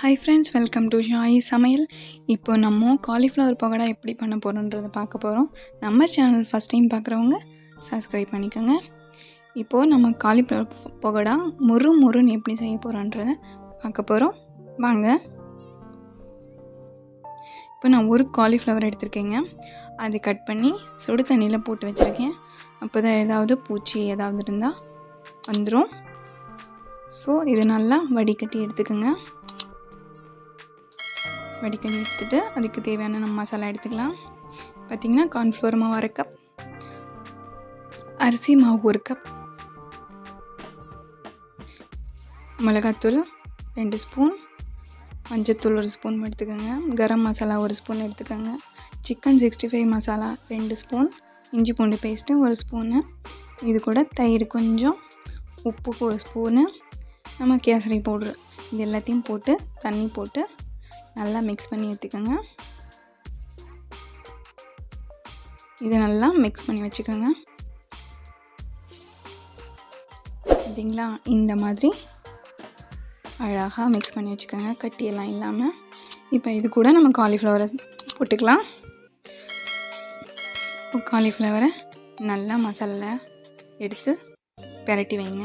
Hi friends welcome to Shayi Samayal இப்போ நம்ம cauliflower pakoda எப்படி பண்ண போகிறோன்றதை பார்க்க போகிறோம் நம்ம சேனல் ஃபஸ்ட் டைம் பார்க்குறவங்க சப்ஸ்கிரைப் பண்ணிக்கோங்க. இப்போது நம்ம காலிஃப்ளவர் பகோடா முறு முருன்னு எப்படி செய்ய போகிறோன்றதை பார்க்க போகிறோம் வாங்க. இப்போ நான் ஒரு காலிஃப்ளவர் எடுத்திருக்கேங்க. அதை கட் பண்ணி சுடு தண்ணியில் போட்டு வச்சுருக்கேன். அப்போ தான் ஏதாவது பூச்சி ஏதாவது இருந்தால் வந்துடும் ஸோ இது நல்லா வடிகட்டி எடுத்துக்கோங்க. வடிகட்டி எடுத்துட்டு அதுக்கு தேவையான நம்ம மசாலா எடுத்துக்கலாம். பார்த்திங்கன்னா கார்ன்ஃப்ளோர் மாவு அரை கப் அரிசி மாவு ஒரு கப் மிளகாத்தூள் ரெண்டு ஸ்பூன் மஞ்சத்தூள் ஒரு ஸ்பூன் எடுத்துக்கோங்க. கரம் மசாலா ஒரு ஸ்பூன் எடுத்துக்கோங்க. சிக்கன் சிக்ஸ்டி ஃபைவ் மசாலா ரெண்டு ஸ்பூன் இஞ்சி பூண்டு பேஸ்ட்டு ஒரு ஸ்பூனு இது கூட தயிர் கொஞ்சம் உப்புக்கு ஒரு ஸ்பூனு நம்ம கேசரி பவுட்ரு இது எல்லாத்தையும் போட்டு தண்ணி போட்டு நல்லா மிக்ஸ் பண்ணி எடுத்துக்கோங்க. இதை நல்லா மிக்ஸ் பண்ணி வச்சுக்கோங்க. பார்த்தீங்களா? இந்த மாதிரி அழகாக மிக்ஸ் பண்ணி வச்சுக்கோங்க. கட்டியெல்லாம் இல்லாமல் இப்போ இது கூட நம்ம காலிஃப்ளவரை போட்டுக்கலாம். இப்போ காலிஃப்ளவரை நல்லா மசாலா எடுத்து பெரட்டி வைங்க.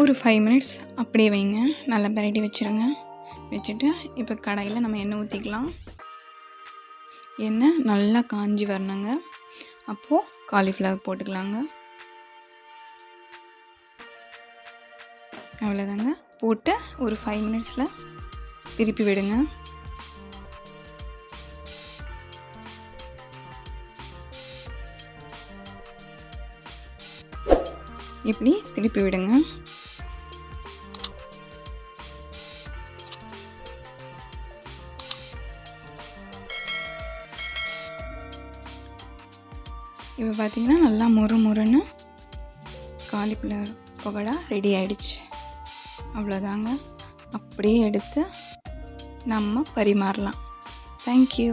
ஒரு ஃபைவ் மினிட்ஸ் அப்படியே வைங்க. நல்லா பெரட்டி வச்சுருங்க. வச்சுட்டு இப்போ கடாயில் நம்ம எண்ணெய் ஊற்றிக்கலாம் எண்ணெய் நல்லா காஞ்சி வரணுங்க. அப்போது காலிஃப்ளவர் போட்டுக்கலாங்க. அவ்வளோதாங்க போட்டு ஒரு ஃபைவ் மினிட்ஸில் திருப்பி விடுங்க. இப்படி திருப்பி விடுங்க. இப்போ பார்த்தீங்கன்னா நல்லா முறு முறுன்னு காலிஃப்ளவர் பகோடா ரெடி ஆயிடுச்சு. அவ்வளோதாங்க. அப்படியே எடுத்து நம்ம பரிமாறலாம். தேங்க்யூ